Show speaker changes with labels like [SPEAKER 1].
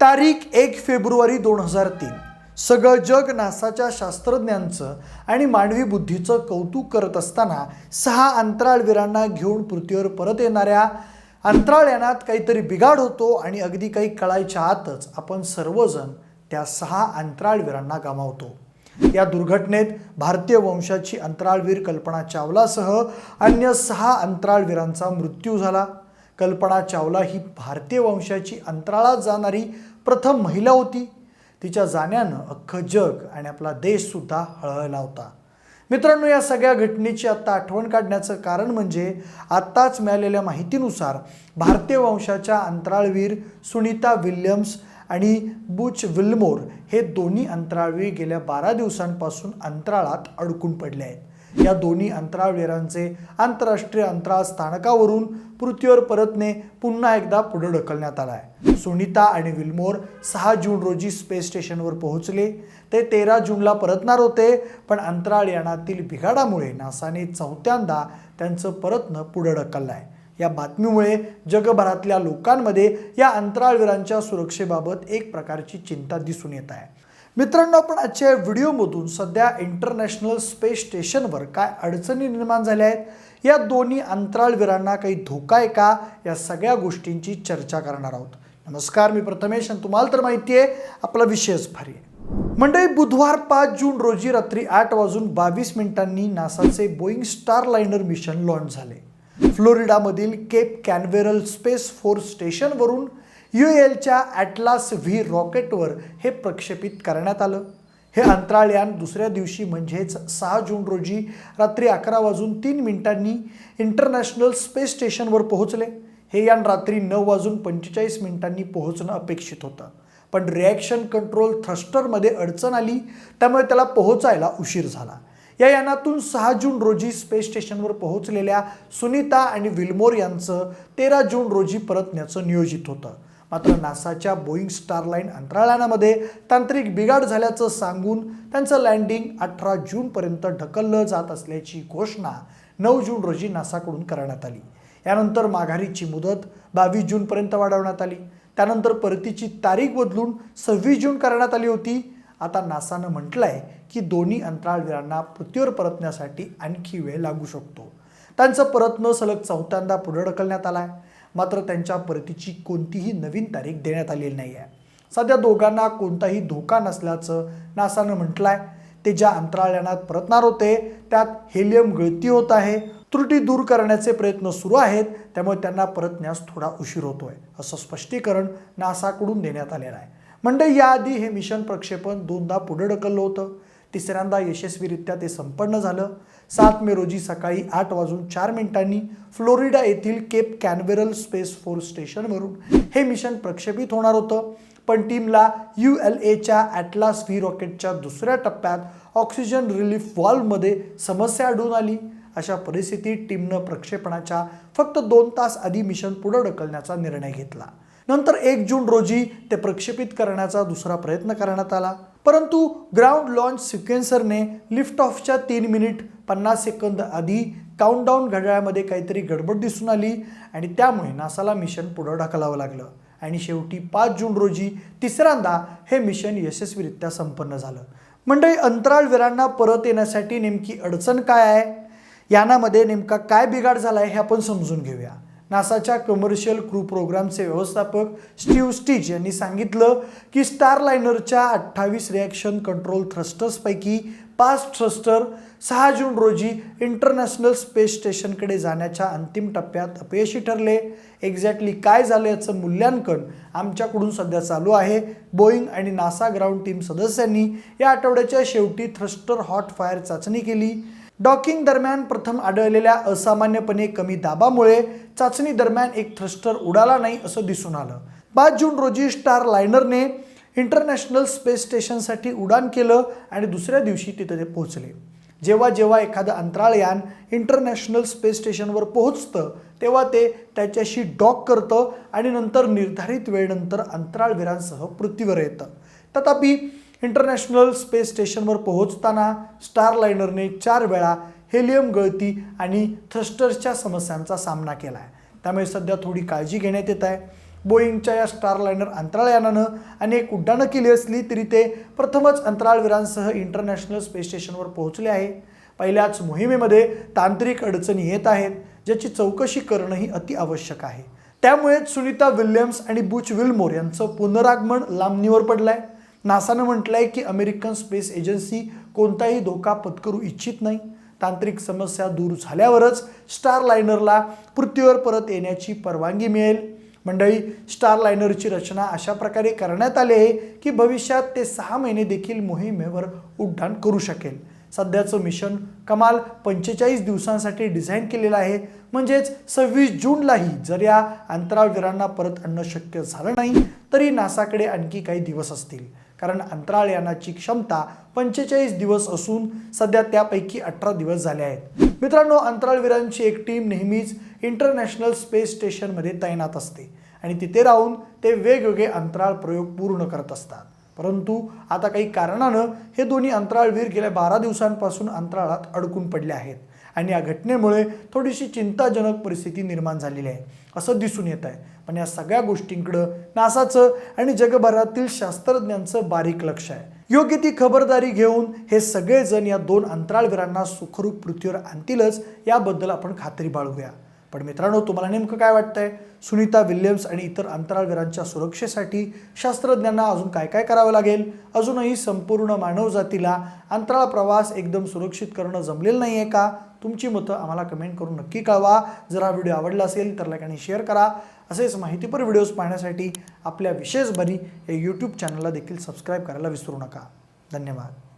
[SPEAKER 1] तारीख एक फेब्रुवारी दोन हजार तीन. सगळं जग नासाच्या शास्त्रज्ञांचं आणि मानवी बुद्धीचं कौतुक करत असताना सहा अंतराळवीरांना घेऊन पृथ्वीवर परत येणाऱ्या अंतराळयानात काहीतरी बिघाड होतो आणि अगदी काही कळायच्या आतच आपण सर्वजण त्या सहा अंतराळवीरांना गमावतो. या दुर्घटनेत भारतीय वंशाची अंतराळवीर कल्पना चावलासह अन्य सहा अंतराळवीरांचा मृत्यू झाला. कल्पना चावला ही भारतीय वंशाची अंतराळात जाणारी प्रथम महिला होती. तिच्या जाण्यानं अख्खं जग आणि आपला देशसुद्धा हळहळला होता. मित्रांनो या सगळ्या घटनेची आत्ता आठवण काढण्याचं कारण म्हणजे आत्ताच मिळालेल्या माहितीनुसार भारतीय वंशाच्या अंतराळवीर सुनीता विल्यम्स आणि बुच विल्मोर हे दोन्ही अंतराळवीर गेल्या बारा दिवसांपासून अंतराळात अडकून पडले आहेत. या दोन्ही अंतराळवीरांचे आंतरराष्ट्रीय अंतराळ स्थानकावरून पृथ्वीवर परतणे पुन्हा एकदा पुढे ढकलण्यात आला आहे सुनीता आणि विल्मोर सहा जून रोजी स्पेस स्टेशनवर पोहोचले. ते तेरा जूनला परतणार होते पण अंतराळ यानातील बिघाडामुळे नासाने चौथ्यांदा त्यांचं परतणं पुढे ढकललं आहे या बातमीमुळे जगभरातल्या लोकांमध्ये या अंतराळवीरांच्या सुरक्षेबाबत एक प्रकारची चिंता दिसून येत आहे. मित्रांनो आपण आजच्या व्हिडिओमधून सध्या इंटरनॅशनल स्पेस स्टेशनवर काय अडचणी निर्माण झाल्या आहेत या दोन्ही अंतराळवीरांना काही धोका आहे का या सगळ्या गोष्टींची चर्चा करणार आहोत. नमस्कार मी प्रथमेश आणि तुम्हाला तर माहिती आहे आपला विषयच भारी आहे. मंडळी बुधवार पाच जून रोजी रात्री आठ वाजून बावीस मिनिटांनी नासाचे Boeing Starliner mission launch झाले. फ्लोरिडामधील केप कॅनवेरल स्पेस फोर्स स्टेशनवरून यू एलच्या ॲटलास व्ही रॉकेटवर हे प्रक्षेपित करण्यात आलं. हे अंतराळयान दुसऱ्या दिवशी म्हणजेच सहा जून रोजी रात्री अकरा वाजून तीन मिनिटांनी इंटरनॅशनल स्पेस स्टेशनवर पोहोचले. हे यान रात्री नऊ वाजून पंचेचाळीस मिनिटांनी पोहोचणं अपेक्षित होतं. पण रिॲक्शन कंट्रोल थ्रस्टरमध्ये अडचण आली त्यामुळे त्याला पोहोचायला उशीर झाला. या यानातून सहा जून रोजी स्पेस स्टेशनवर पोहोचलेल्या सुनीता आणि विल्मोर यांचं तेरा जून रोजी परतण्याचं नियोजित होतं. मात्र नासाच्या बोईंग स्टारलाईन अंतराळयानामध्ये तांत्रिक बिघाड झाल्याचं सांगून त्यांचं लँडिंग अठरा जूनपर्यंत ढकललं जात असल्याची घोषणा नऊ जून रोजी नासाकडून करण्यात आली. यानंतर माघारीची मुदत बावीस जूनपर्यंत वाढवण्यात आली. त्यानंतर परतीची तारीख बदलून सव्वीस जून करण्यात आली होती. आता नासानं म्हटलं आहे की दोन्ही अंतराळवीरांना पृथ्वीवर परतण्यासाठी आणखी वेळ लागू शकतो. त्यांचं परतणं सलग चौथ्यांदा पुढे ढकलण्यात आला आहे मात्र त्यांच्या परतीची कोणतीही नवीन तारीख देण्यात आलेली नाही आहे सध्या दोघांना कोणताही धोका नसल्याचं नासानं म्हटलं आहे ते ज्या अंतराळयानात परतणार होते त्यात हेलियम गळती होत आहे. त्रुटी दूर करण्याचे प्रयत्न सुरू आहेत त्यामुळे त्यांना परतण्यास थोडा उशीर होतोय असं स्पष्टीकरण नासाकडून देण्यात आलेलं आहे. म्हणजे याआधी हे मिशन प्रक्षेपण दोनदा पुढे ढकललं होतं. तिसऱ्यांदा यशस्वीरित्या ते संपन्न झालं. सात मे रोजी सकाळी आठ वाजून चार मिनिटांनी फ्लोरिडा येथील केप कॅनवेरल स्पेस फोर्स स्टेशनवरून हे मिशन प्रक्षेपित होणार होतं. पण टीमला यू एल एच्या ॲटलास व्ही रॉकेटच्या दुसऱ्या टप्प्यात ऑक्सिजन रिलीफ वॉल्वमध्ये समस्या आढळून आली. अशा परिस्थितीत टीमनं प्रक्षेपणाच्या फक्त दोन तास आधी मिशन पुढं ढकलण्याचा निर्णय घेतला. नंतर एक जून रोजी ते प्रक्षेपित करण्याचा दुसरा प्रयत्न करण्यात आला. परंतु ग्राउंड लॉन्च सिक्वेन्सरने लिफ्ट ऑफच्या तीन मिनिट पन्नास सेकंद आधी काउंटडाऊन घड्याळामध्ये काहीतरी गडबड दिसून आली आणि त्यामुळे नासाला मिशन पुढं ढकलावं लागलं. आणि शेवटी पाच जून रोजी तिसऱ्यांदा हे मिशन यशस्वीरित्या संपन्न झालं. मंडळी अंतराळवीरांना परत येण्यासाठी नेमकी अडचण काय आहे? यानामध्ये नेमका काय बिघाड झाला आहे हे आपण समजून घेऊया. नासाच्या कमर्शियल क्रू प्रोग्रामचे व्यवस्थापक स्टीव्ह स्टीच यांनी सांगितलं की स्टार लायनरच्या अठ्ठावीस रिॲक्शन कंट्रोल थ्रस्टर्सपैकी पाच थ्रस्टर सहा जून रोजी इंटरनॅशनल स्पेस स्टेशनकडे जाण्याच्या अंतिम टप्प्यात अपयशी ठरले. एक्झॅक्टली काय झालं याचं मूल्यांकन आमच्याकडून सध्या चालू आहे. बोईंग आणि नासा ग्राउंड टीम सदस्यांनी या आठवड्याच्या शेवटी थ्रस्टर हॉट फायर चाचणी केली. डॉकिंग दरम्यान प्रथम आढळलेल्या असामान्यपणे कमी दाबामुळे चाचणी दरम्यान एक थ्रस्टर उडाला नाही असं दिसून आलं. पाच जून रोजी स्टार लायनरने इंटरनॅशनल स्पेस स्टेशनसाठी उडान केलं आणि दुसऱ्या दिवशी तिथे ते पोहोचले. जेव्हा जेव्हा एखादं अंतराळयान इंटरनॅशनल स्पेस स्टेशनवर पोहोचतं तेव्हा ते त्याच्याशी डॉक करतं आणि नंतर निर्धारित वेळेनंतर अंतराळवीरांसह पृथ्वीवर येतं. तथापि इंटरनॅशनल स्पेस स्टेशनवर पोहोचताना स्टारलायनरने चार वेळा हेलियम गळती आणि थ्रस्टर्सच्या समस्यांचा सामना केला आहे त्यामुळे सध्या थोडी काळजी घेण्यात येत आहे. बोईंगच्या या स्टारलायनर अंतराळयानानं अनेक उड्डाणं केली असली तरी ते प्रथमच अंतराळवीरांसह इंटरनॅशनल स्पेस स्टेशनवर पोहोचले आहे. पहिल्याच मोहिमेमध्ये तांत्रिक अडचणी येत आहेत ज्याची चौकशी करणंही अति आवश्यक आहे. त्यामुळेच सुनीता विल्यम्स आणि बुच विल्मोर यांचं पुनरागमन लांबणीवर आहे नासानं म्हटलं आहे की अमेरिकन स्पेस एजन्सी कोणताही धोका पत्करू इच्छित नाही. तांत्रिक समस्या दूर झाल्यावरच स्टार लायनरला पृथ्वीवर परत येण्याची परवानगी मिळेल. मंडळी स्टार लायनरची रचना अशा प्रकारे करण्यात आली आहे की भविष्यात ते सहा महिने देखील मोहिमेवर उड्डाण करू शकेल. सध्याचं मिशन कमाल पंचेचाळीस दिवसांसाठी डिझाईन केलेलं आहे. म्हणजेच सव्वीस जूनलाही जर या अंतराळवीरांना परत आणणं शक्य झालं नाही तरी नासाकडे आणखी काही दिवस असतील. कारण अंतराळयानाची क्षमता पंचेचाळीस दिवस असून सध्या त्यापैकी अठरा दिवस झाले आहेत. मित्रांनो अंतराळवीरांची एक टीम नेहमीच इंटरनॅशनल स्पेस स्टेशनमध्ये तैनात असते. आणि तिथे राहून ते वेगवेगळे अंतराळ प्रयोग पूर्ण करत असतात. परंतु आता काही कारणानं हे दोन्ही अंतराळवीर गेल्या बारा दिवसांपासून अंतराळात अडकून पडले आहेत. आणि या घटनेमुळे थोडीशी चिंताजनक परिस्थिती निर्माण झालेली आहे. असं दिसून येत आहे. पण या सगळ्या गोष्टींकडं नासाचं आणि जगभरातील शास्त्रज्ञांचं बारीक लक्ष आहे. योग्य ती खबरदारी घेऊन हे सगळेजण या दोन अंतराळवीरांना सुखरूप पृथ्वीवर आणतीलच याबद्दल आपण खात्री बाळगूया. पण मित्रांनो तुम्हाला नेमकं काय वाटतंय? सुनीता विल्यम्स आणि इतर अंतराळवीरांच्या सुरक्षेसाठी शास्त्रज्ञांना अजून काय काय करावं लागेल? अजूनही संपूर्ण मानवजातीला अंतराळ प्रवास एकदम सुरक्षित करणं जमलेलं नाही आहे का? तुमची मतं आम्हाला कमेंट करून नक्की कळवा. जर हा व्हिडिओ आवडला असेल तर लाईक आणि शेअर करा. असेच माहितीपर व्हिडिओज पाहण्यासाठी आपल्या विशेष बरी या यूट्यूब चॅनलला देखील सबस्क्राईब करायला विसरू नका. धन्यवाद.